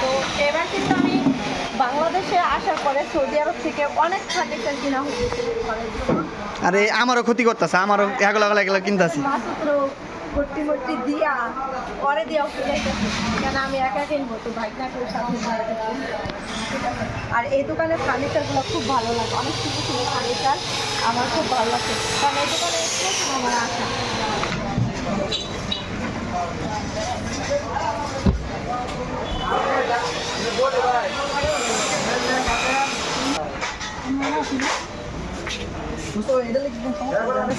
তো এবার কিন্তু আমি বাংলাদেশে আসার পরে সৌদি আরব থেকে অনেক ফার্নিচার কিনা হয়েছে। আরে আমারও ক্ষতি করতেছে আমারও এগুলো এগুলো এগুলো কিনতেছি। মাত্র ভর্তি ভর্তি দিয়া পরে দিয়া কেন আমি একা কিনবো? তো বাইক না করে সাথে যাইতে হবে। আর এই দোকানের ফার্নিচারগুলো খুব ভালো লাগে। অনেক সুন্দর সুন্দর ফার্নিচার আমার খুব ভালো লাগে। কারণ এই দোকানে আমার আসা।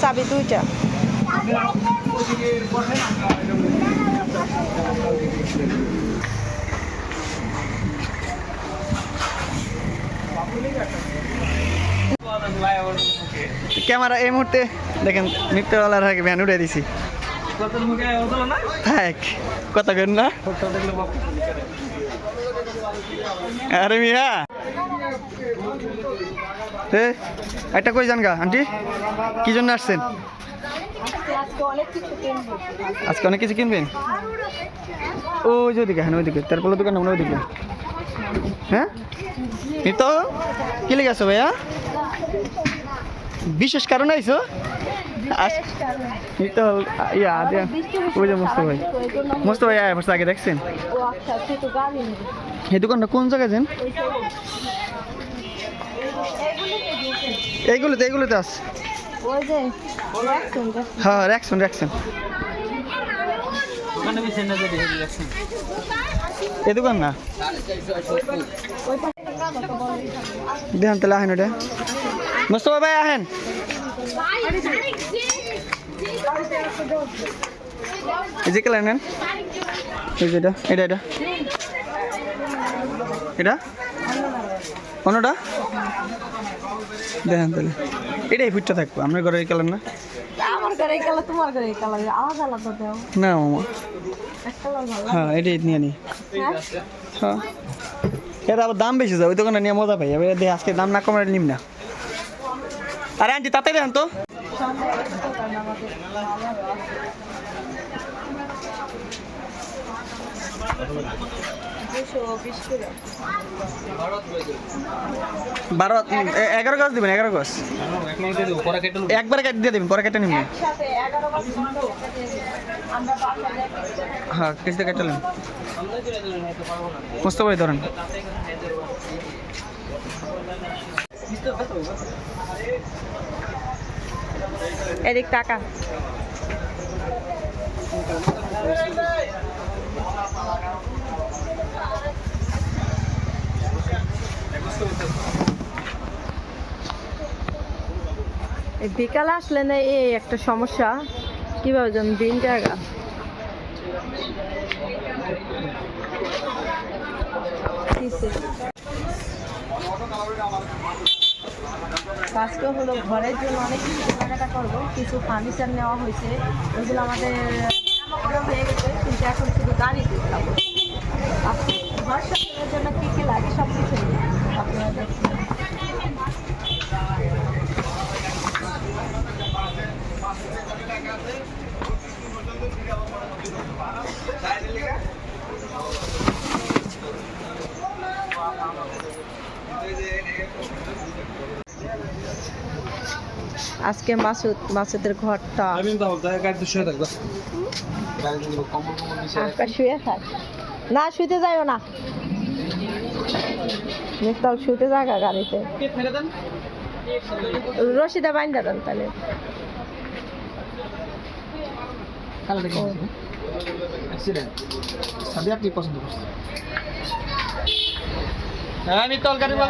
চাবি দুইটা। ক্যামেরা এই মুহূর্তে দেখেন মিত্রওয়ালার আগে ভ্যান উঠে দিছি। থাক, কথা কেন না। আরে মিয়া। এ, একটা কই যান গা আন্টি? কি জন্য আসছেন? আজকে অনেক কিছু কিনবেন? ওই যে ওইদিকে হ্যাঁ ওইদিকে। তারপরে দোকান আমরা ওইদিকে। হ্যাঁ? তো কি লেগে আছো ভাইয়া? বিশেষ কারণে আইছো? এই তো ইয়া আদিয়া ওই মুস্ত ভাই। মুস্ত ভাই আয় আগে দেখছেন? এই দোকানটা কোন জায়গায় যান? এইগুলোতে এইগুলোতে আস। ওই যে দেখছেন দেখছেন। হ্যাঁ রাখছেন রাখছেন এই দোকান না। দেখান তাহলে আহেন ওটা। মোস্তফা ভাই, আহেন। এই যে কেলা নেন। এই যে এটা এটা এটা। এটা? অন্যটা? দেখেন তাহলে। এটাই ফুটটা থাকব, আপনার ঘরে কালার না? ঘরে এই কালার তোমার ঘরে এই কালার আলাদা আলাদা দাও। না মামা। এক কালার ভালো হ্যাঁ এটাই নিয়ে নি। হ্যাঁ? হ্যাঁ। এটা আবার দাম বেশি যায় ওই দোকানে নিয়ে মজা পাই এবার দিয়ে আজকে দাম না কমে নিম না। আরে আন্টি তাতে দেন তো। বিশ করে বারো এগারো গাছ দিবেন এগারো গাছ। একবার কেটে দিয়ে দেবেন পরে কেটে নিবেন। হ্যাঁ কিস্তি কেটে নেন। বুঝতে পারি ধরেন। এদিক টাকা বিকালে আসলে না এই একটা সমস্যা। কীভাবে যেন দিন জায়গা? আজকে হলো ঘরের জন্য অনেক কিছু কেনাকাটা করব, কিছু ফার্নিচার নেওয়া হয়েছে। ওইগুলো আমাদের হয়ে গেছে, কিন্তু এখন শুধু গাড়ি খাব। আজকে ঘর সাজানোর জন্য কী কী লাগে সব কিছু আজকে মাসুদ মাসুদের ঘরটা। শুয়ে থাক। না শুতে যাইও না। মিস্তাল শুতে জায়গা গাড়িতে। রশিদা বাইন্দা দেন তাহলে। সাদি আপনি পছন্দ করছেন? হ্যাঁ আমি গাড়ি বল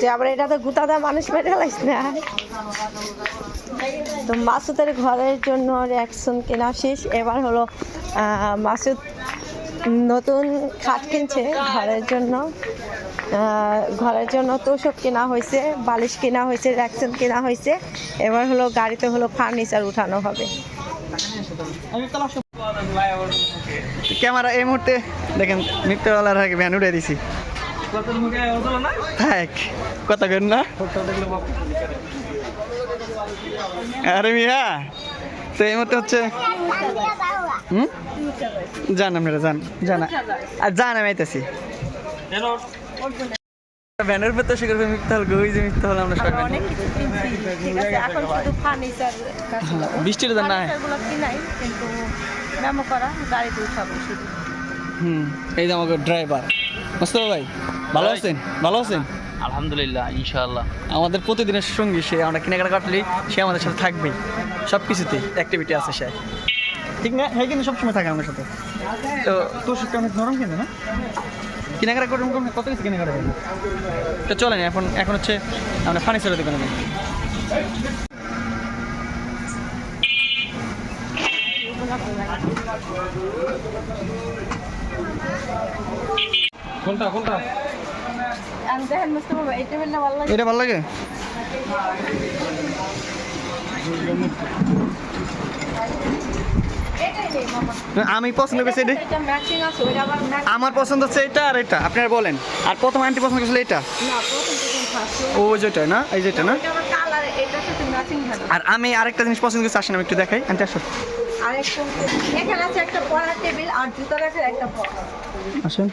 যে আবার এটা তো গুতা দা মানুষ মেরে লাইস না। তো মাসুদের ঘরের জন্য রিয়াকশন কেনা শেষ। এবার হলো মাসুদ নতুন খাট কিনছে ঘরের জন্য। ঘরের জন্য তোষক কেনা হয়েছে, বালিশ কেনা হয়েছে র্যাকশন কেনা হয়েছে। এবার হলো গাড়িতে হলো ফার্নিচার উঠানো হবে। ক্যামেরা এই মুহূর্তে দেখেন মিত্রওয়ালার আগে ভ্যান উঠে দিছি। থাক কথা কেন না। আরে মিয়া তো এই মুহূর্তে হচ্ছে হুম? জান আপনারা জান জানা আর জান আমি আইতেছি। ভ্যানের ভেতর সে করবে মিথ্যা হল গই যে মিথ্যা হল আমরা সবাই অনেক কিছু ঠিক আছে এখন শুধু ফার্নিচার বৃষ্টির কিন্তু মেমো করা গাড়িতে উঠাবো শুধু হুম এই যে আমাকে ড্রাইভার মোস্তফা ভাই ভালো আছেন? ভালো আছেন? আলহামদুলিল্লাহ ইনশাআল্লাহ। আমাদের প্রতিদিনের সঙ্গী সে আমরা কেনাকাটা কাটলেই সে আমাদের সাথে থাকবেই সব কিছুতেই অ্যাক্টিভিটি আছে সে। ঠিক না? হ্যাঁ কিন্তু সবসময় থাকে আমাদের সাথে। তো তোর সাথে অনেক নরম কিন্তু না? কেনাকাটা করুন করুন কত কিছু কেনাকাটা করেন তো চলেন এখন এখন হচ্ছে আমরা ফার্নিচারের দোকানে যাই। কোনটা কোনটা? এটা ভালো লাগে। আমি পছন্দ করছি এটা আমার পছন্দ হচ্ছে এটা আর এটা। আপনারা বলেন। আর প্রথম আন্টি পছন্দ করছিল এটা? ও যেটা না? এই যেটা না? আর আমি আরেকটা জিনিস পছন্দ করছি আসেন আমি একটু দেখাই। আন্টি আসো। আর এখানে আছে একটা পড়ার টেবিল আর জুতা রাখার একটা পড়া। আসেন।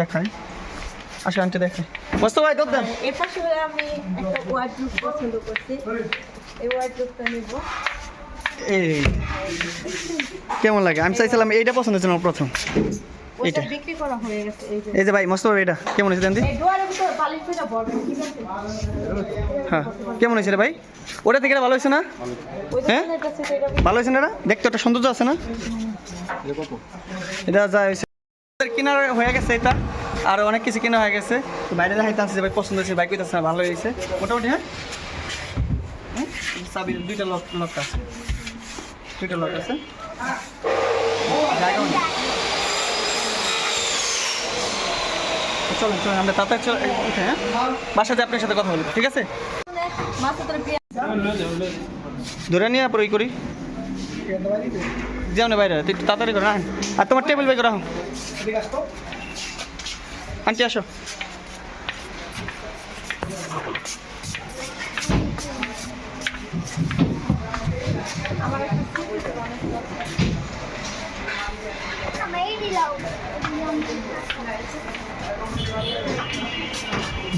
দেখাই। আসো আন্টি দেখাই। বস্তু ভাই দুধ দেন। এর পাশে আমি একটা ওয়ার্ডরোব পছন্দ করছি। এই ওয়ার্ডরোবটা নিব। এই কেমন লাগে? আমি চাইছিলাম এইটা পছন্দ ছিল আমার প্রথম হয়ে গেছে এই যে। ভাই মস্ত ভাই এটা। কেমন হয়েছে দেন দি? এই ডোয়ারের ভিতরে বালিশ ফেলে বড় ঠিক আছে? হ্যাঁ। কেমন হয়েছে রে ভাই? ওটা থেকে ভালো হয়েছে না? হ্যাঁ? ভালো হয়েছে না এটা? দেখতে একটা সৌন্দর্য আছে না? এটা যা হয়েছে। আমাদের কেনা হয়ে গেছে এটা। আর অনেক কিছু কেনা হয়ে গেছে। বাইরে দেখাইতে আসছে ভাই পছন্দ হয়েছে, বাইক হইতেছে ভালো হয়েছে। মোটামুটি হ্যাঁ? হুম? চাবির দুইটা লক লক আছে। দুইটা লক আছে। চলেন চলেন, আমরা উঠে হ্যাঁ? বাসাতে আপনার সাথে কথা বলব, ঠিক আছে? ধরে নিয়ে পরে ই করি। যাও না বাইরে, তুই একটু তাড়াতাড়ি করো আর তোমার টেবিল বের করো আন্টি, আসো।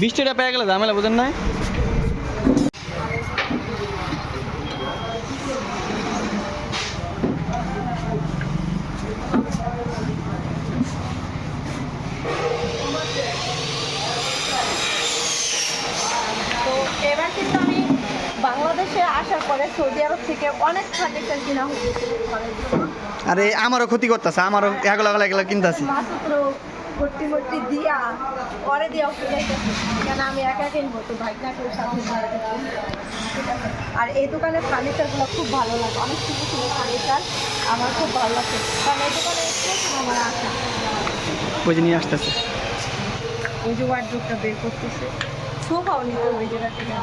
বৃষ্টিটা পেয়ে গেলে ঝামেলা, বুঝেন না তো এবার কিন্তু আমি বাংলাদেশে আসার পরে সৌদি আরব থেকে অনেক ফার্নিচার কেনা হয়েছে ঘরের জন্য আরে আমারও ক্ষতি করতেছে আমারও এগুলো এগুলো এগুলো কিনতেছি। ভর্তি ভর্তি দিয়া পরে দিয়া কেন আমি একা কিনবো? তো সাথে? আর এই দোকানের ফার্নিচারগুলো খুব ভালো লাগে। অনেক সুন্দর সুন্দর ফার্নিচার আমার খুব ভালো কারণ এই দোকানে প্রথম আমার নিয়ে আসতেছে। ওই যে ওয়ার্ড্রোবটা বের করতেছে। সোফাও নিতে ওই জায়গা থেকে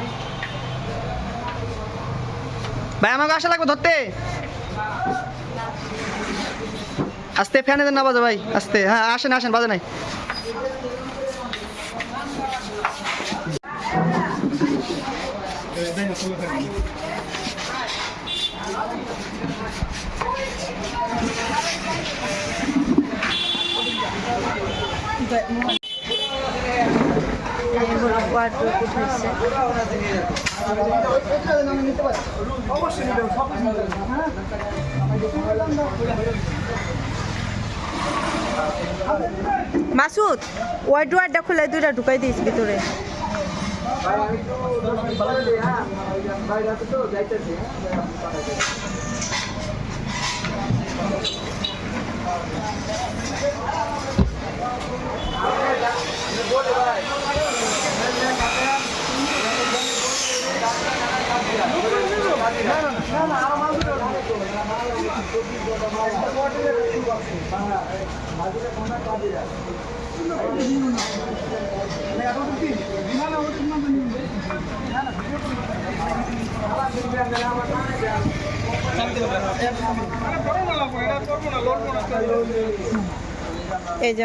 ভাই, আমাকে আসা লাগবে ধরতে? আস্তে, ফ্যানে না বাজে ভাই, আস্তে। হ্যাঁ আসেন আসেন, বাজে নাই। এই হলো ওয়ার্ড্রোব উঠেছে মাসুদ ওয়ার্ড্রোয়ারটা খুলে দুইটা ঢুকাই দিস ভিতরে। এই যে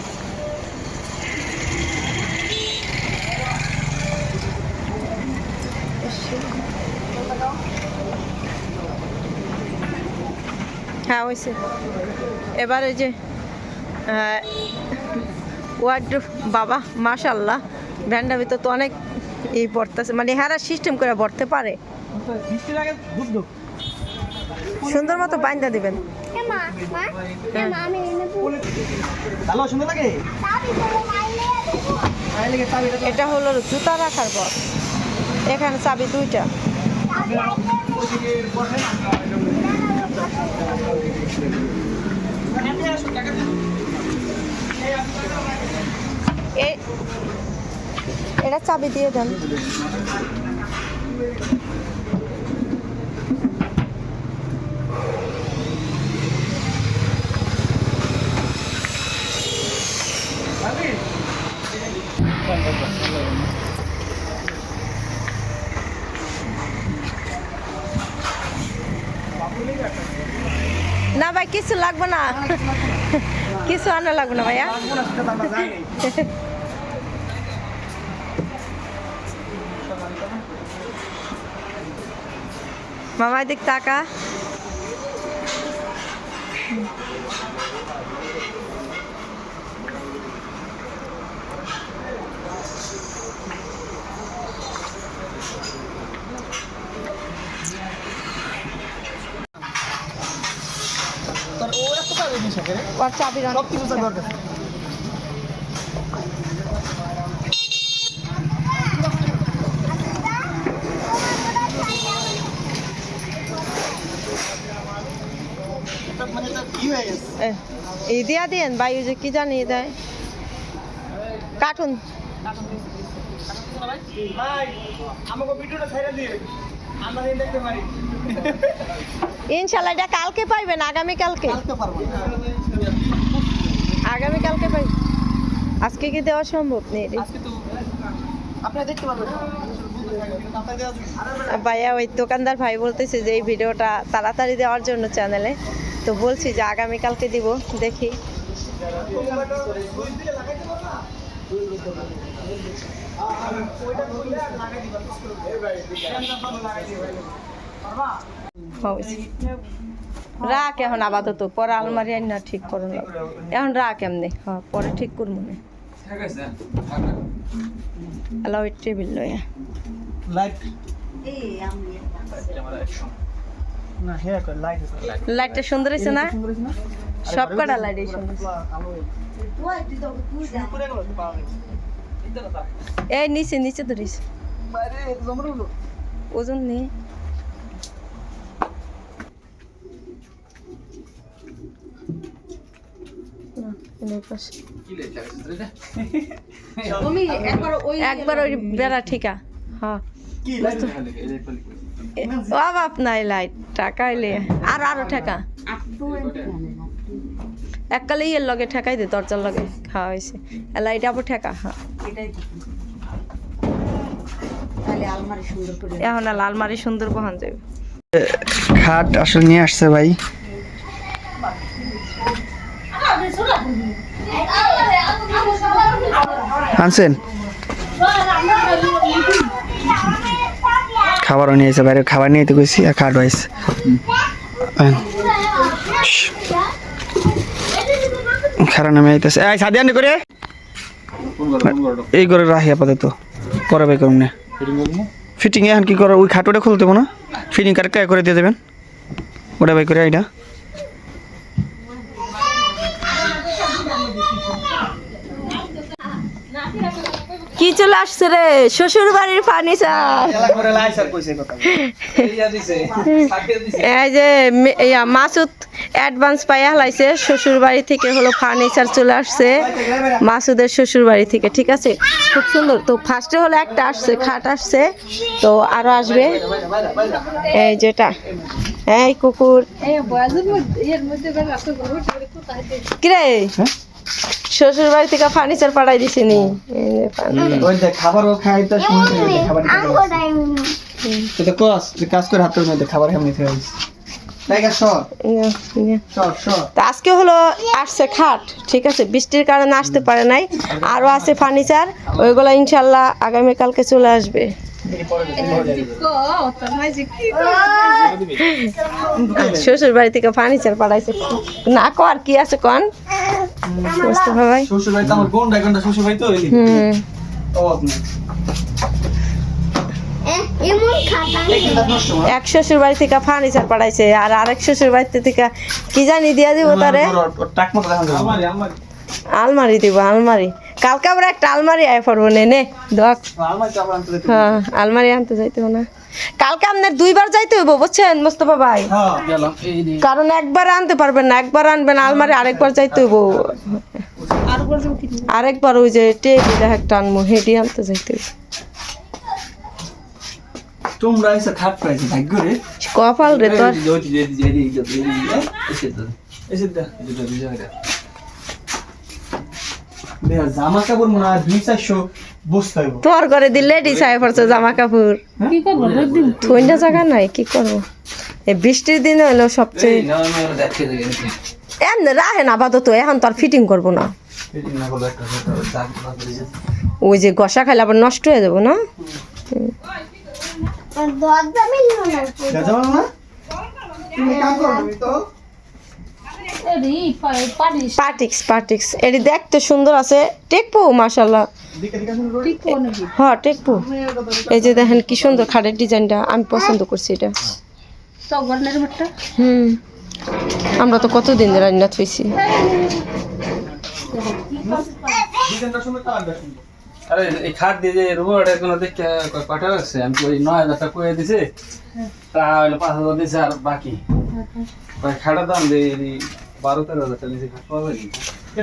হ্যাঁ হয়েছে এবার ওই যে ওয়ার্ড্রোপ বাবা মাশাল্লাহ ভ্যানটার ভিতর তো অনেক ই পড়তেছে। মানে হ্যাঁ সিস্টেম করে ভরতে পারে। সুন্দর মতো বাইন্দা দিবেন। তো এটা হলো জুতা রাখার বক্স এখানে চাবি দুইটা। এটা চাবি দিয়ে দেন। না ভাই কিছু লাগবে না। কিছু আনা লাগবে না ভাইয়া। মামাই দিক টাকা থাকে রে ওর চাবি কিছু চাবি ওর কাছে এটা মানে এটা কি হয়ে গেছে? এই দিয়া দিয়েন ভাই ওই যে কি জানি দেয়। কার্টুন। আমরা ইনশাল্লাহ এটা কালকে পাইবেন আগামী কালকে কালকে পারব কালকে পাই। আজকে কি দেওয়া সম্ভব? নেই। ভাইয়া ওই দোকানদার ভাই বলতেছে যে এই ভিডিওটা তাড়াতাড়ি দেওয়ার জন্য চ্যানেলে তো বলছি যে আগামীকালকে দিব দেখি। হয়েছে। রাখ এখন আপাতত পরে আলমারি আইন না ঠিক করুন লাগবে। এখন রাখ এমনি হ্যাঁ পরে ঠিক করব না এলাও টেবিল লয়া লাইট না হ্যাঁ কর লাইট লাইটটা সুন্দর হয়েছে না সুন্দর হয়েছে না? সব কটা গেছে এই নিচে নিচে ধরিস। ওজন নেই না, এনের পাশে। একবার ওই বেড়া ঠিকা। হ্যাঁ। অভাব নাই লাইট আর আরও টাকা এককালে ইয়ের লগে ঠেকাই দে দরজার লগে খাওয়া হয়েছে। লাইট আবার ঠেকা হ্যাঁ। এখন আর আলমারি সুন্দর বহান যাবে। খাট আসলে নিয়ে আসছে ভাই। আনছেন? খাবারও নিয়েছে বাইরে খাবার নিয়ে তো গেছি আর খাট হয়েছে। খারাপ নামে আইতেছে। এই, সাদি আনি করে। এই করে রাখি আপাতত। পরে বাই করুন না। ফিটিং এখন কি করো? ওই খাটোটা খুলতে না? ফিটিং কারেক্ট করে দিয়ে দেবেন। ওটা বাই করে এইটা কি চলে আসছে রে? শ্বশুর বাড়ির ফার্নিচার এই যে মাসুদ অ্যাডভান্স পাইয়া হলাইছে শ্বশুর বাড়ি থেকে হলো ফার্নিচার চলে আসছে মাসুদের শ্বশুর বাড়ি থেকে ঠিক আছে? খুব সুন্দর। তো ফার্স্টে হলো একটা আসছে খাট আসছে তো আরও আসবে। এই যেটা। এই কুকুর। কিরে শ্বশুর বাড়ি থেকে ফার্নিচার পাঠাই দিছে নি এই যে ফার্নিচার। ওই দেখ খাবারও খাই তো খাবার কস কাজ করে হাতের মধ্যে খাবার তো আজকে হলো আসছে খাট ঠিক আছে? বৃষ্টির কারণে আসতে পারে নাই। আরও আছে ফার্নিচার ওইগুলো ইনশাল্লাহ আগামীকালকে চলে আসবে। শ্বশুর বাড়ি থেকে ফার্নিচার পাঠাইছে। না কর কি আছে কন? মুস্তফা ভাই শ্বশুর বাড়ি তো আমার বোন শ্বশুর বাড়ি তো হুম। এক শ্বশুর বাড়ি থেকে ফার্নিচার পাঠাইছে আর আরেক শ্বশুর বাড়িতে থেকে কি জানি দিয়া দিব তারে? আলমারি দিব আলমারি। কালকে আবার একটা আলমারি আয় পড়ব নে নে দিতে হ্যাঁ আলমারি আনতে যাইতে হবে না কালকে আপনার দুইবার যাইতে হইব বুঝছেন মোস্তফা ভাই হ্যাঁ কারণ একবার আনতে পারবেন না একবার আনবেন আলমারি আরেকবার যাইতে হইব আরেকবার ওই যে টেবিল একটা আনব হেডি আনতে যাইতে হইব তোমরা এসে খাট পাইছে ভাগ্য রে কপাল রে তোর এসে দা দেখ জামা কাপড় মনে হয় দুই চারশো বসতে হইব। তোর ঘরে দিলে ডিসাই পড়ছে জামা কাপড় থইনা জায়গা নাই কি করব? এই বৃষ্টির দিনে হলো সবচেয়ে এমনি রাহে না আপাতত এখন তো আর ফিটিং করব না। ওই যে গসা খাইলে আবার নষ্ট হয়ে যাব না? দরজা মিলল না। পার্টিক্স এটি দেখতে সুন্দর আছে। টেকপো মাশাল্লাহ দিকে দিকে হ্যাঁ টেকপো। এই যে দেখেন কি সুন্দর খাটের ডিজাইনটা। আমি পছন্দ করছি এটা। হুম। আমরা তো কতদিন রান্না থইছি। আরে এই খাট দিয়ে যে রুমাটা কোনো দেখে কটা লাগছে? আমি ওই নয় হাজার টাকা কয়ে দিছে। তা হইল পাঁচ হাজার দিছে আর বাকি। খাটার দাম দিয়ে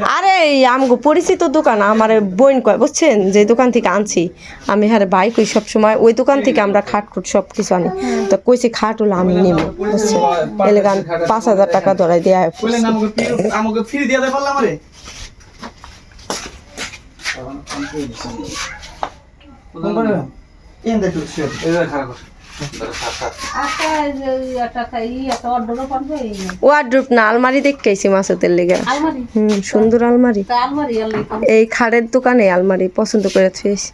আরে এই আমগো পরিচিত দোকান আমার বোন কয় বুঝছেন? যে দোকান থেকে আনছি আমি হ্যাঁ বাইক ওই সব সময় ওই দোকান থেকে আমরা খাট খুট সব কিছু আনি। তো কইছি খাট হলো আমি নেব বুঝছেন? এলাকান পাঁচ হাজার টাকা ধরাই দেয়া ফ্রি- দিয়ে দেয় পারলাম খারাপ সাত। ওয়ার্ড্রোপ না আলমারি দেখেছি মাসুতের লেগে। হুম সুন্দর আলমারি। এই খাড়ের দোকানে আলমারি পছন্দ করে থুয়েছি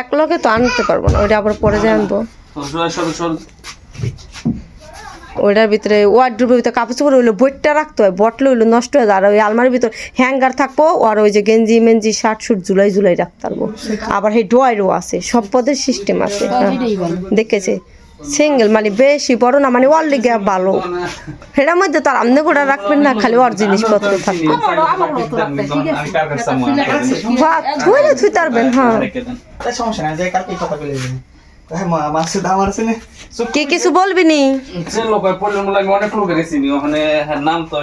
এক লগে তো আনতে পারব না ওইটা আবার পরে যাই আনব। ওইটার ভিতরে ওয়ার্ড্রোপের ভিতরে কাপড় চোপড় হইল বইটা রাখতে হয় বটলে হইল নষ্ট হয়ে যায়। আর ওই আলমারির ভিতর হ্যাঙ্গার থাকব আর ওই যে গেঞ্জি মেঞ্জি শার্ট শুট জুলাই জুলাই রাখতে পারব। আবার সেই ড্রয়ারও আছে সব পদের সিস্টেম আছে। হ্যাঁ। দেখেছে? সিঙ্গেল মানে বেশি বড় না মানে ওয়াল লিগে ভালো। সেটার মধ্যে তো আর আমনে করে রাখবেন না খালি ওর জিনিসপত্র থাকবে। হ্যাঁ সমস্যা নাই কালকে কথা বলে যাবেন হ্যাঁ। কি কিছু বলবি নি? অনেক লোকের ওখানে নাম তো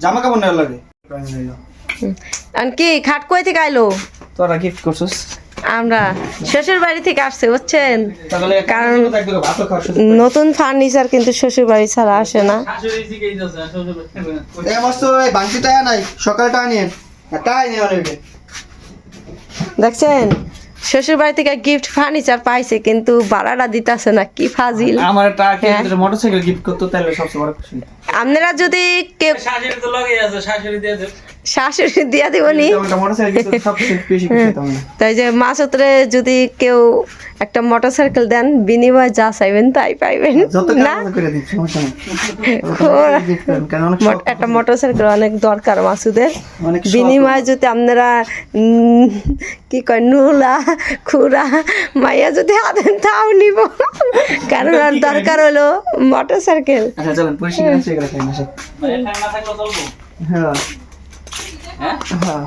জামা কাপড় নেওয়ার লাগে। কি খাট কই থেকে আইলো? তোরা গিফট করছিস? আমরা শ্বশুর বাড়ি থেকে আসছে বুঝছেন? কারণ- নতুন ফার্নিচার কিন্তু শ্বশুর বাড়ি ছাড়া আসে না। দেখছেন? শ্বশুর বাড়ি থেকে গিফট ফার্নিচার পাইছে কিন্তু ভাড়াটা দিতেছে না কি ফাজিল। আমার টাকা। মোটরসাইকেল গিফট করতো তাহলে সবচেয়ে বড় খুশি। আপনারা যদি কেউ শাশুড়ি তো লগেই আছে, শাশুড়ি দিয়েছে। শাশুড়ি দিয়া দিবনি? মোটরসাইকেল তখন তাই যে মাসুতরে যদি কেউ একটা মোটর সাইকেল দেন বিনিময় যা চাইবেন তাই পাইবেন। না? অনেক মোট- একটা মোটর সাইকেল অনেক দরকার মাসুদের বিনিময় যদি আপনারা কি কয় নুলা খুরা মাইয়া যদি হাতেন তাও নিব। কারণ আর দরকার হলো মোটর সাইকেল আচ্ছা চলেন না হ্যাঁ। হ্যাঁ হ্যাঁ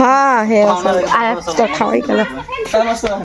হ্যাঁ হ্যাঁ আর একটা খাওয়াই গেল হ্যাঁ